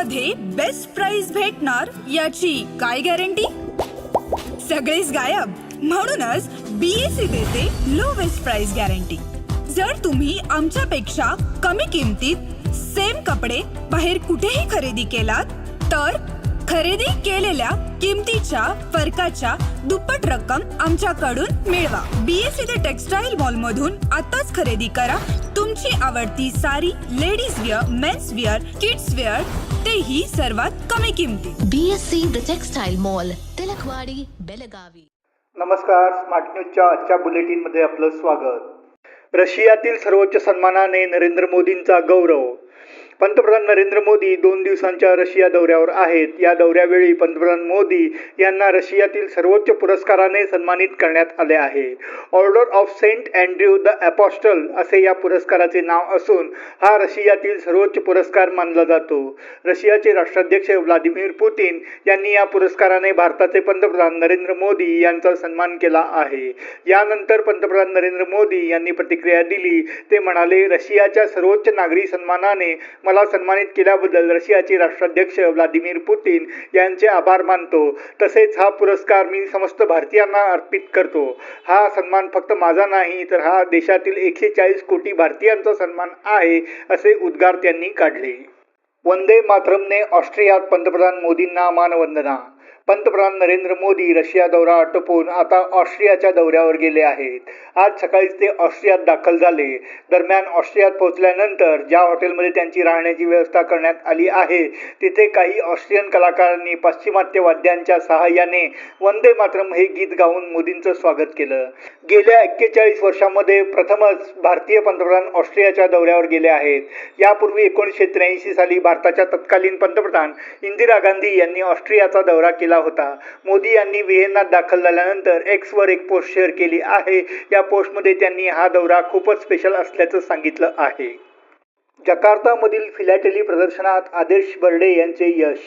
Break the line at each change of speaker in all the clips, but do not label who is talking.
मध्ये best price भेटणार याची काय गॅरंटी सगळेच गायब. म्हणूनच बीएससी देते लोवेस्ट प्राइस गॅरंटी जर तुम्ही आमच्यापेक्षा कमी किमतीत सेम कपडे बाहेर कुठेही खरेदी केलात तर खरेदी केलेल्या किमतीच्या फरकाच्या दुप्पट रक्कम आमच्याकडून मिळवा. बीएससी ते टेक्सटाईल मॉल मधून आताच खरेदी करा. तुमची आवडती सारी ladies wear men's wear kids wear तेही सर्वात कमी किमतीत
BSc The Textile Mall, Tilakwadi Belagavi.
नमस्कार स्मार्ट न्यूजच्या आजच्या बुलेटिनमध्ये आपलं स्वागत. रशियातील सर्वोच्च सन्मानाने नरेंद्र मोदींचा गौरव. पंतप्रधान नरेंद्र मोदी दोन दिवसांच्या रशिया दौऱ्यावर आहेत. या दौऱ्यावेळी पंतप्रधान मोदी यांना रशियातील सर्वोच्च पुरस्काराने सन्मानित करण्यात आले आहे. Order of Saint Andrew the Apostle असे या पुरस्काराचे नाव असून हा रशियातील सर्वोच्च पुरस्कार मानला जातो. रशियाचे राष्ट्राध्यक्ष व्लादिमीर पुतीन यांनी या पुरस्काराने भारताचे पंतप्रधान नरेंद्र मोदी यांचा सन्मान केला आहे. यानंतर पंतप्रधान नरेंद्र मोदी यांनी प्रतिक्रिया दिली. ते म्हणाले रशियाच्या सर्वोच्च नागरी सन्मानाने मला सन्मानित केल्याबद्दल रशियाचे राष्ट्राध्यक्ष व्लादिमीर पुतीन यांचे आभार मानतो. तसेच हा पुरस्कार मी समस्त भारतीयांना अर्पित करतो. हा सन्मान फक्त माझा नाही तर हा देशातील एकशे चाळीस कोटी भारतीयांचा सन्मान आहे असे उद्गार त्यांनी काढले. वंदे मातरमने ऑस्ट्रियात पंतप्रधान मोदींना मानवंदना. पंतप्रधान नरेंद्र मोदी रशिया दौरा आटोपून आता ऑस्ट्रियाच्या दौऱ्यावर गेले आहेत. आज सकाळीच ते ऑस्ट्रियात दाखल झाले. दरम्यान ऑस्ट्रियात पोहोचल्यानंतर ज्या हॉटेलमध्ये त्यांची राहण्याची व्यवस्था करण्यात आली आहे तिथे काही ऑस्ट्रियन कलाकारांनी पाश्चिमात्य वाद्यांच्या सहाय्याने वंदे मातरम हे गीत गाऊन मोदींचं स्वागत केलं. गेल्या एक्केचाळीस वर्षामध्ये प्रथमच भारतीय पंतप्रधान ऑस्ट्रियाच्या दौऱ्यावर गेले आहेत. यापूर्वी एकोणीसशे त्र्याऐंशी साली भारताच्या तत्कालीन पंतप्रधान इंदिरा गांधी यांनी ऑस्ट्रियाचा दौरा केला होता. मोदी यांनी व्हिएन्नात दाखल झाल्यानंतर एक्सवर एक पोस्ट शेअर केली आहे. या पोस्टमध्ये त्यांनी हा दौरा खूपच स्पेशल असल्याचं सांगितलं आहे. जकार्तामधील फिलॅटेली प्रदर्शनात आदेश बर्डे यांचे यश.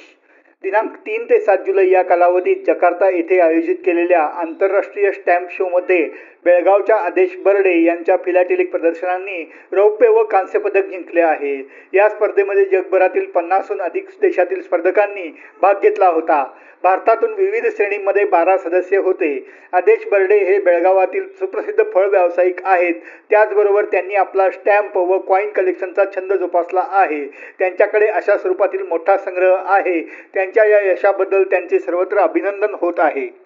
दिनांक तीन ते सात जुलै या कालावधीत जकार्ता येथे आयोजित केलेल्या आंतरराष्ट्रीय स्टॅम्प शोमध्ये बेळगावच्या आदेश बर्डे यांच्या फिलॅटेलिक प्रदर्शनांनी रौप्य व कांस्य पदक जिंकले आहे. या स्पर्धेमध्ये जगभरातील पन्नासहून अधिक देशातील स्पर्धकांनी भाग घेतला होता. भारतातून विविध श्रेणींमध्ये बारा सदस्य होते. आदेश बर्डे हे बेळगावातील सुप्रसिद्ध फळ व्यावसायिक आहेत. त्याचबरोबर त्यांनी आपला स्टॅम्प व कॉईन कलेक्शनचा छंद जोपासला आहे. त्यांच्याकडे अशा स्वरूपातील मोठा संग्रह आहे. त्यांच्या या यशाबद्दल त्यांचे सर्वत्र अभिनंदन होत आहे.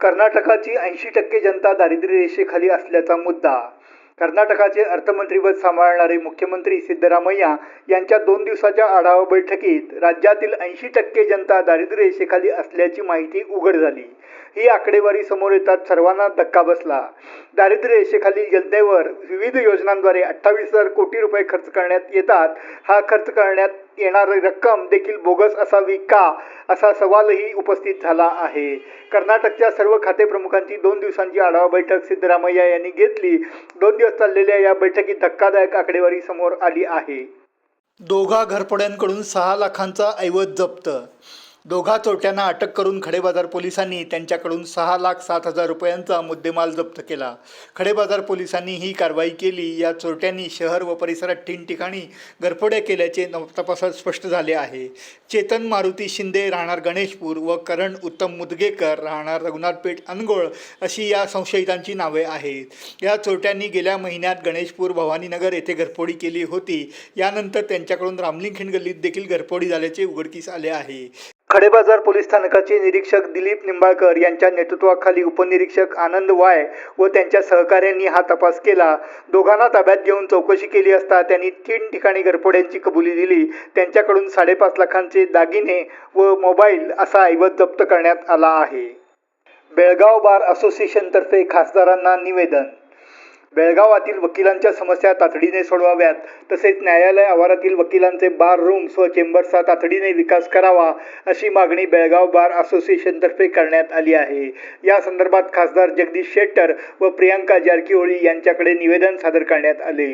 कर्नाटकाची ऐंशी टक्के जनता दारिद्र्य रेषेखाली असल्याचा मुद्दा. कर्नाटकाचे अर्थमंत्रीपद सांभाळणारे मुख्यमंत्री सिद्धरामय्या यांच्या दोन दिवसाच्या आढावा बैठकीत राज्यातील ऐंशी टक्के जनता दारिद्र्य रेषेखाली असल्याची माहिती उघड झाली. ही आकडेवारी समोर येतात सर्वांना धक्का बसला. दारिद्र्य रेषेखाली जनतेवर विविध योजनांद्वारे अठ्ठावीस हजार कोटी रुपये खर्च करण्यात येतात. हा खर्च करण्यात येणारी रक्कम देखील बोगस असावी का? असा सवालही उपस्थित झाला आहे. कर्नाटकच्या सर्व खाते प्रमुखांची दोन दिवसांची आढावा बैठक सिद्धरामय्या यांनी घेतली. दोन दिवस चाललेल्या या बैठकीत धक्कादायक आकडेवारी समोर आली आहे. दोघा घरपड्यांकडून सहा लाखांचा ऐवज जप्त दोघा चोरट्यांना अटक करून खडेबाजार पोलिसांनी त्यांच्याकडून सहा लाख सात हजार रुपयांचा मुद्देमाल जप्त केला. खडेबाजार पोलिसांनी ही कारवाई केली. या चोरट्यांनी शहर व परिसरात ठिकठिकाणी गरफोड्या केल्याचे तपासात स्पष्ट झाले आहे. चेतन मारुती शिंदे राहणार गणेशपूर व करण उत्तम मुदगेकर राहणार रघुनाथपेठ अनगोळ अशी या संशयितांची नावे आहेत. या चोरट्यांनी गेल्या महिन्यात गणेशपूर भवानीनगर येथे घरफोडी केली होती. यानंतर त्यांच्याकडून रामलिंग गल्लीत देखील घरफोडी झाल्याचे उघडकीस आले आहे. खडेबाजार पोलीस स्थानकाचे निरीक्षक दिलीप निंबाळकर यांच्या नेतृत्वाखाली उपनिरीक्षक आनंद वाय व त्यांच्या सहकाऱ्यांनी हा तपास केला. दोघांना ताब्यात घेऊन चौकशी केली असता त्यांनी तीन ठिकाणी घरफोड्यांची कबुली दिली. त्यांच्याकडून साडेपाच लाखांचे दागिने व मोबाईल असा ऐवज जप्त करण्यात आला आहे. बेळगाव बार असोसिएशनतर्फे खासदारांना निवेदन बेळगावातील वकिलांच्या समस्या तातडीने सोडवाव्यात. तसेच न्यायालय आवारातील वकिलांचे बार रूम्स व चेंबर्सचा तातडीने विकास करावा अशी मागणी बेळगाव बार असोसिएशनतर्फे करण्यात आली आहे. या संदर्भात खासदार जगदीश शेट्टर व प्रियांका जारकीहोळी यांच्याकडे निवेदन सादर करण्यात आले.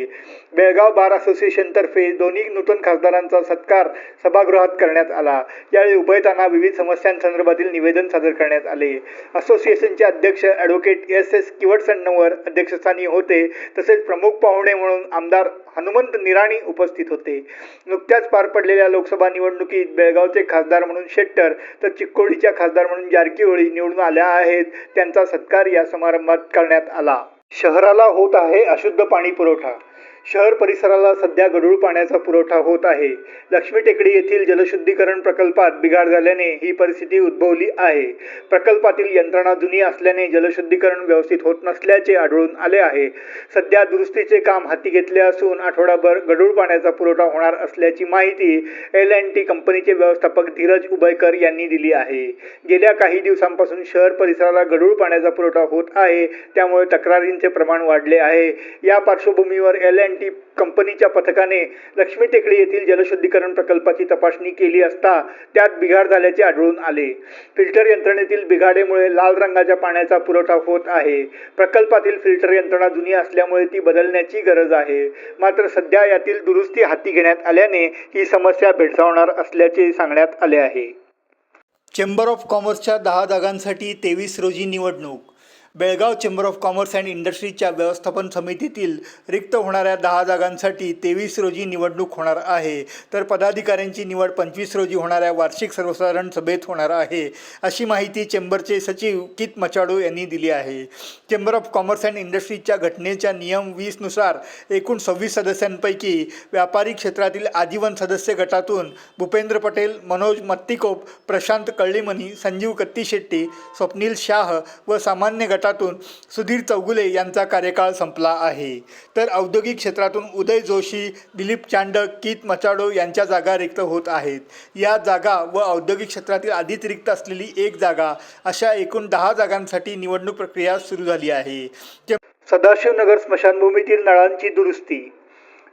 बेळगाव बार असोसिएशनतर्फे दोन्ही नूतन खासदारांचा सत्कार सभागृहात करण्यात आला. यावेळी उभयताना विविध समस्यांसंदर्भातील निवेदन सादर करण्यात आले. असोसिएशनचे अध्यक्ष ॲडव्होकेट एस एस किवटसण्णवर अध्यक्षस्थानी होते तसेच प्रमुख पाहुणे म्हणून आमदार हनुमंत निराणी उपस्थित होते. नुकत्याच पार पडलेल्या लोकसभा निवडणुकीत बेळगावचे खासदार म्हणून शेट्टर तर चिक्कोडीच्या खासदार म्हणून जारकीहोळी निवडून आल्या आहेत त्यांचा सत्कार या समारंभात करण्यात आला. शहराला होत आहे अशुद्ध पाणी पुरवठा शहर परिसराला सध्या गढूळ पाण्याचा पुरवठा होत आहे. लक्ष्मी टेकडी येथील जलशुद्धीकरण प्रकल्पात बिघाड झाल्याने ही परिस्थिती उद्भवली आहे. प्रकल्पातील यंत्रणा जुनी असल्याने जलशुद्धीकरण व्यवस्थित होत नसल्याचे आढळून आले आहे. सध्या दुरुस्तीचे काम हाती घेतले असून आठवडाभर गढूळ पाण्याचा पुरवठा होणार असल्याची माहिती एल अँड टी कंपनीचे व्यवस्थापक धीरज उभयकर यांनी दिली आहे. गेल्या काही दिवसांपासून शहर परिसराला गढूळ पाण्याचा पुरवठा होत आहे. त्यामुळे तक्रारींचे प्रमाण वाढले आहे. या पार्श्वभूमीवर एल अँड टी कंपनीच्या पथकाने लक्ष्मी टेकडी येथील जलशुद्धीकरण प्रकल्पाची तपासणी केली असता त्यात बिघाड झाल्याचे आढळून आले. फिल्टर यंत्रणेतील बिघाडेमुळे लाल रंगाच्या पाण्याचा पुरवठा होत आहे. प्रकल्पातील फिल्टर यंत्रणा जुनी असल्यामुळे ती बदलण्याची गरज आहे. मात्र सध्या यातील दुरुस्ती हाती घेण्यात आल्याने ही समस्या भेडसावणार असल्याचे सांगण्यात आले आहे. चेंबर ऑफ कॉमर्सच्या दहा जागांसाठी तेवीस रोजी निवडणूक Belgaum Chamber of Commerce and इंडस्ट्रीजच्या व्यवस्थापन समितीतील रिक्त होणाऱ्या दहा जागांसाठी तेवीस रोजी निवडणूक होणार आहे. तर पदाधिकाऱ्यांची निवड पंचवीस रोजी होणाऱ्या वार्षिक सर्वसाधारण सभेत होणार आहे अशी माहिती चेंबरचे सचिव कित मचाडो यांनी दिली आहे. चेंबर ऑफ कॉमर्स अँड इंडस्ट्रीजच्या घटनेच्या नियम वीसनुसार एकूण सव्वीस सदस्यांपैकी व्यापारी क्षेत्रातील आजीवन सदस्य गटातून भूपेंद्र पटेल मनोज मत्तिकोप प्रशांत कळ्ळीमनी संजीव कत्तीशेट्टी स्वप्नील शाह व सामान्य क्षेत्रातून सुधीर चौगुले यांचा कार्यकाळ संपला आहे. तर औद्योगिक क्षेत्रातून उदय जोशी दिलीप चांडक कित मचाडो यांच्या जागा रिक्त होत आहेत. या जागा व औद्योगिक क्षेत्रातील आधीच रिक्त असलेली एक जागा अशा एकूण दहा जागांसाठी निवडणूक प्रक्रिया सुरू झाली आहे. सदाशिवनगर स्मशानभूमीतील नळांची दुरुस्ती.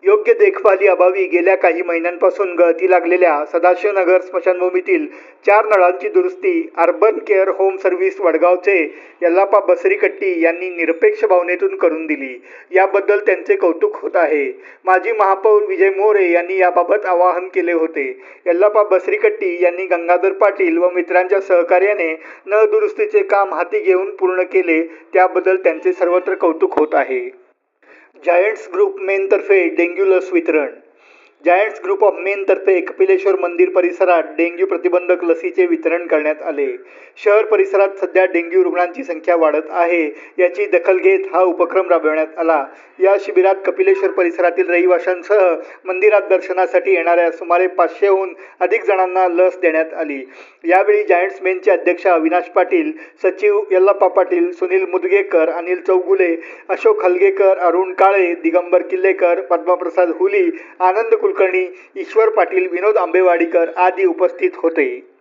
योग्य देखभाली अभावी गेल्या काही महिन्यांपासून गळती लागलेल्या सदाशिवनगर स्मशानभूमीतील चार नळांची दुरुस्ती अर्बन केअर होम सर्व्हिस वडगावचे यल्लापा बसरीकट्टी यांनी निरपेक्ष भावनेतून करून दिली. याबद्दल त्यांचे कौतुक होत आहे. माजी महापौर विजय मोरे यांनी याबाबत आवाहन केले होते. यल्लापा बसरीकट्टी यांनी गंगाधर पाटील व मित्रांच्या सहकार्याने नळदुरुस्तीचे काम हाती घेऊन पूर्ण केले त्याबद्दल त्यांचे सर्वत्र कौतुक होत आहे. जायंट्स ग्रुप मेनतर्फे डेंग्यू लस वितरण जायंट्स ग्रुप ऑफ मेन तर्फे कपिलेश्वर मंदिर परिसरात डेंग्यू प्रतिबंधक लसीचे वितरण करण्यात आले. शहर परिसरात सध्या डेंग्यू रुग्णांची संख्या वाढत आहे याची दखल घेत हा उपक्रम राबविण्यात आला. या शिबिरात कपिलेश्वर परिसरातील रहिवाशांसह मंदिरात दर्शनासाठी येणाऱ्या सुमारे पाचशेहून अधिक जणांना लस देण्यात आली. यावेळी जायंट्स मेनचे अध्यक्ष अविनाश पाटील सचिव यल्लाप्पा पाटील सुनील मुदगेकर अनिल चौगुले अशोक हलगेकर अरुण काळे दिगंबर किल्लेकर पद्मप्रसाद हुली आनंद कुलकर्णी ईश्वर पाटील विनोद आंबेवाडीकर आदी उपस्थित होते.